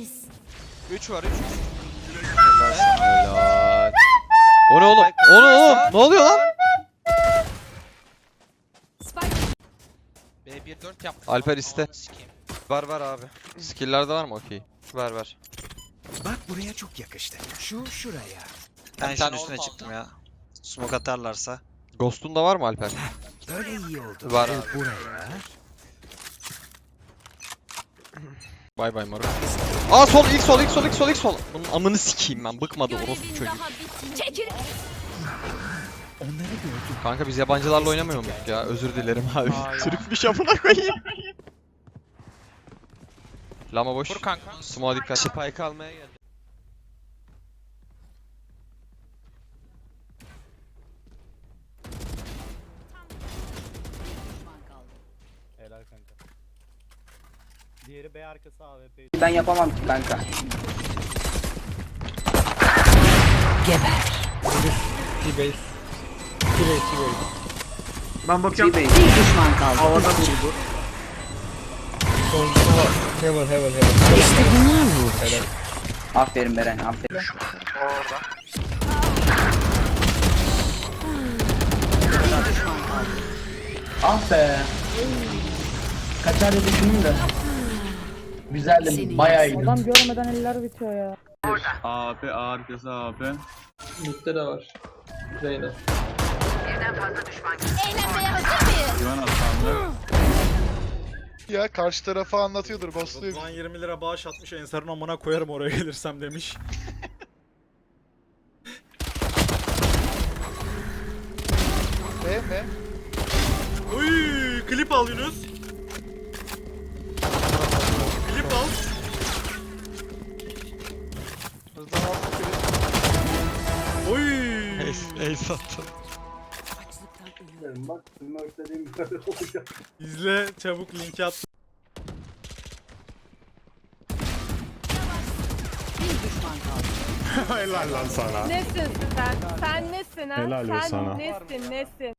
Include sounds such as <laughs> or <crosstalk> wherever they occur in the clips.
var. 3 var 3 Helal. O ne oğlum? O ne oğlum? Ne oluyor lan? B1 4 yaptım. Alper iste. Var var abi. Skill'lerde var mı? Okey. Var var. Bak buraya çok yakıştı. Şu şuraya. Ben şunun üstüne çıktım ya. Smoke atarlarsa. Ghost'un da var mı Alper? Böyle iyi oldu. Var abi. Buraya. Bay bay Maro. Aa sol ilk sol ilk sol ilk sol ilk sol. Bunun amını sikeyim ben. Bıkmadı orospu çocuk. Onları gördüm. Kanka biz yabancılarla oynamıyor muyduk ya? Özür dilerim abi. Türkmüş amına koyayım. Lama boş. Vur kanka. Smoke'a dikkat. Spike almaya geldim. Helal kanka. Diğeri B arkası AWP. Ben yapamam ki kanka. Ben bakıyorum. T-Base. Bir düşman kaldı. Havada vurdu. Heaven heaven heaven. İşte bunlar mı? Aferin Beren aferin. Kaldı. Ah be. Kaçar diye düşündüm de. Güzeldim. Seni Bayağı iyiydim. Adam görmeden eller bitiyor ya. AP arkası AP. Lütte de var. Reyna. Eğlenmeye hazır mıyız? Güven atlandı. Ya karşı tarafa anlatıyordur ghostluyor. Rıdvan 20 lira bağış atmış Ensar'ın amına koyarım oraya gelirsem demiş. <laughs> Ne mi? Uy, klip al Yunus. Al. Hızdan altı kere. Oy. Ace, ace attım. Bak smurflediğim böyle olacak. İzle çabuk linki at. <laughs> Helal lan sana. Nesin sen? Sen nesin ha? Helal sen sana. nesin nesin?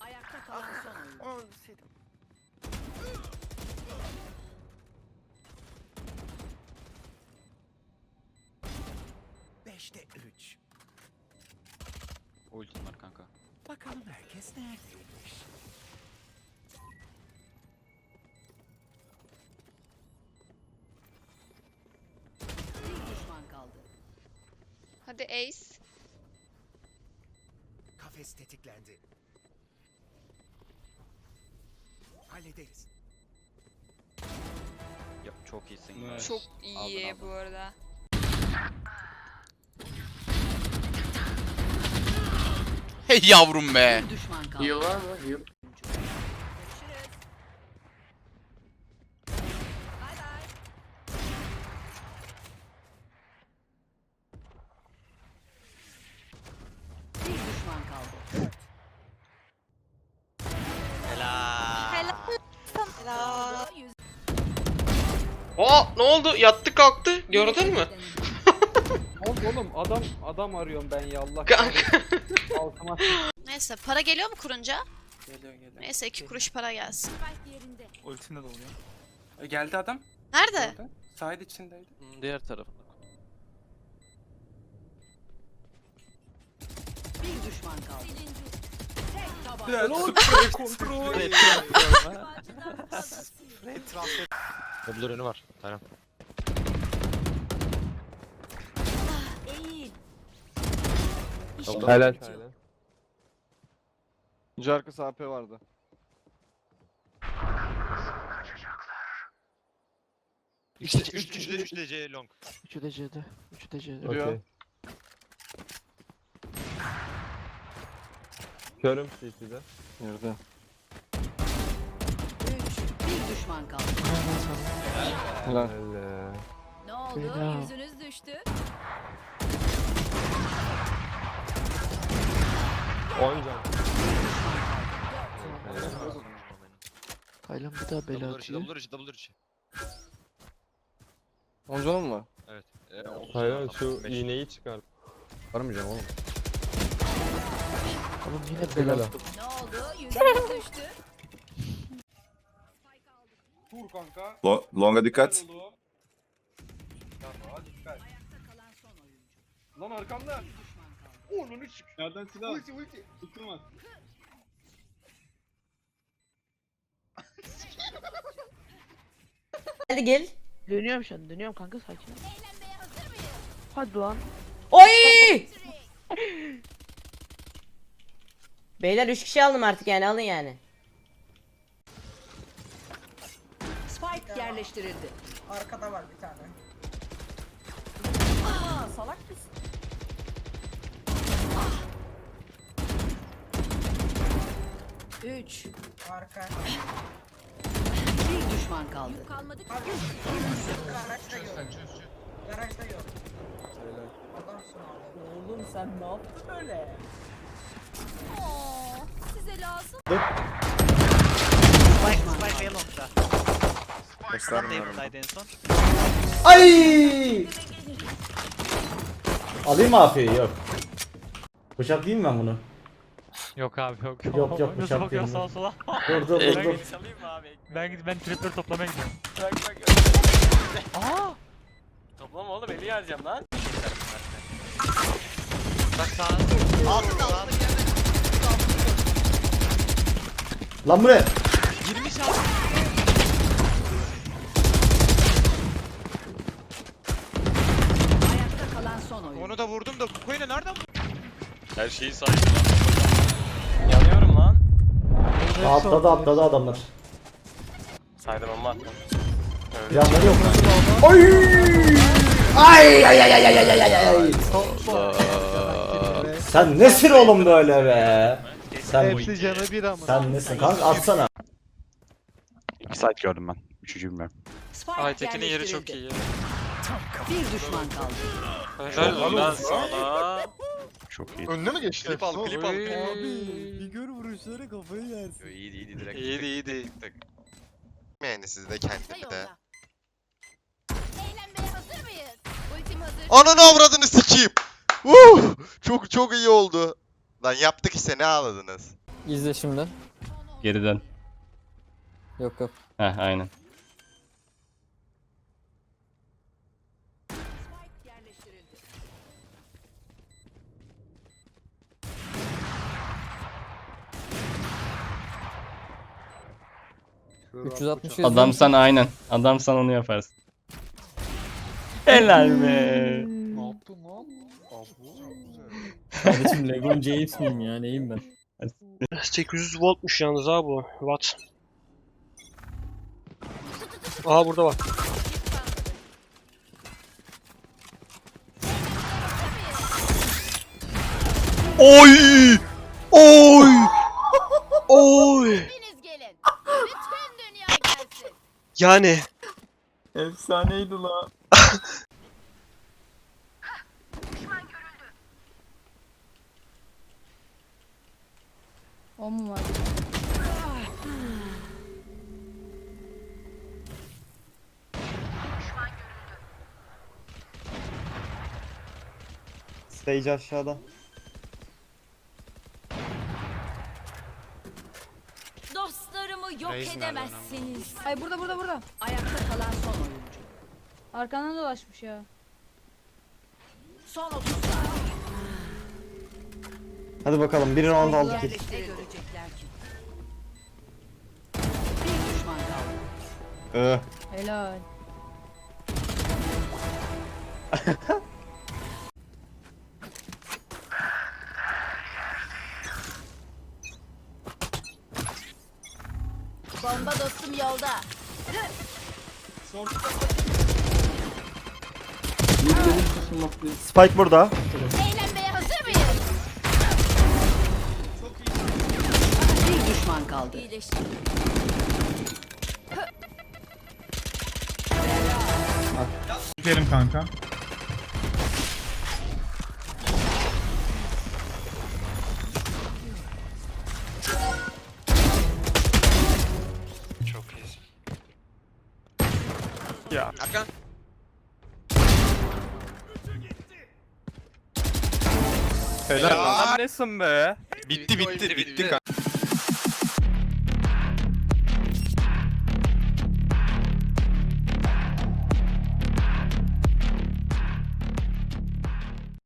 Ayakta kalan son Beşte üç. Ultim var kanka. Bakalım herkes neredeymiş. Bir düşman kaldı. Hadi Ace. Kafes tetiklendi. Hallederiz. Yok çok iyisin. Çok Aldın, iyi aldın. bu arada. Hey <laughs> yavrum be. Düşman kaldı. Heal var mı? Heal. Bir düşman kaldı. Helal. Aa ne oldu? Yattı kalktı. Gördün mü? Oğlum adam adam arıyorum ben ya Allah Kanka. Altıma Neyse para geliyor mu kurunca? Geliyor geliyor. Neyse iki kuruş para gelsin. Ultinde de oluyor. E, geldi adam. Nerede? Side içindeydi. Diğer tarafında. Bir düşman kaldı. Sprey <laughs> kontrol. Double önü var. Tamam. Helal. Jarkı AP vardı. İşte 3 3 3 DC long. 3'ü de C'de. 3'ü de C'de. Geliyor. Körüm CT'de. Nerede? Üç. Bir düşman kaldı. Helal. Helal. Ne oldu? Yüzünüz düştü. 10 can. Taylan bir daha bela Double içi, atıyor. double içi, double içi. Oncanım mı? Evet. Ee, otuz şu beş. iğneyi çıkar. Varmayacağım oğlum. Oğlum yine bela attım. Ne oldu? Yüzünüz düştü. Vur kanka. longa dikkat. Oyuncu. Lan arkamda. Düşman kaldı. Nereden silah? Ulti ulti. Ultim var. <laughs> Hadi gel. Dönüyorum şu an. Dönüyorum kanka sakin ol. Hadi lan. Oy! <laughs> Beyler 3 kişi aldım artık yani alın yani. Spike yerleştirildi. Arkada var bir tane. Aa, salak mısın? Üç. Arka. Bir düşman kaldı. Kalmadı ki. Garajda yok. Garajda yok. Adamsın abi. Oğlum sen ne yaptın öyle? Size lazım. Ay! Alayım mı AP'yi? Yok. Bıçak değil mi ben bunu? Yok abi yok. Yok yok bıçak değil. Sağa sola. Dur dur dur dur. Ben ben tripleri toplamaya gidiyorum. Toplama oğlum eli yarayacağım lan. Lan bu ne? Ayakta kalan son oyuncu. Onu da vurdum da Kukoyne nereden Her şeyi saydım lan. Lan. Atladı atladı adamlar. Saydım ama attım. Yanları yok. Oy! Ay ay ay ay ay ay ay ay. Sen nesin oğlum böyle be? Sen Hepsi canı bir ama. sen nesin kanka atsana. İki saat gördüm ben. Üçüncü bilmiyorum. Spike Aytekin'in yeri çok yerleştirildi. iyi. Bir düşman kaldı. Helal lan sana. Çok iyi. Önüne mi geçti? Klip al, klip al. Bir gör vuruşları kafayı yersin. İyiydi iyiydi direkt. İyiydi iyiydi. Yani siz de kendini de. Eğlenmeye hazır mıyız? Ultim hazır. Ananı avradını sikeyim. Woo! Çok çok iyi oldu. Lan yaptık işte ne ağladınız? İzle şimdi. Geriden. Yok yok. Heh aynen. Spike yerleştirildi. 360 Adamsan aynen. Adamsan onu yaparsın. Helal be. Ne yaptın lan? Kardeşim Lebron James miyim ya neyim ben? 800 voltmuş yalnız ha bu. Watt. Aha burada bak. Oy! Oy! Oy! Yani. Efsaneydi la. O mu var? Stage aşağıda. Yok Reis nerede edemezsiniz. Ay burada burada burada. Ayakta kalan son oyuncu. Arkandan dolaşmış ya. Son 30 saniye. Hadi bakalım bir round aldık ki. Ne görecekler ki? Bir düşman kaldı. Ee, Helal. <laughs> Bomba dostum yolda. Spike burada. Eğlenmeye hazır mıyız? Bir düşman kaldı. Gidelim kanka. Helal. Nesin be? Bitti bitti bitti.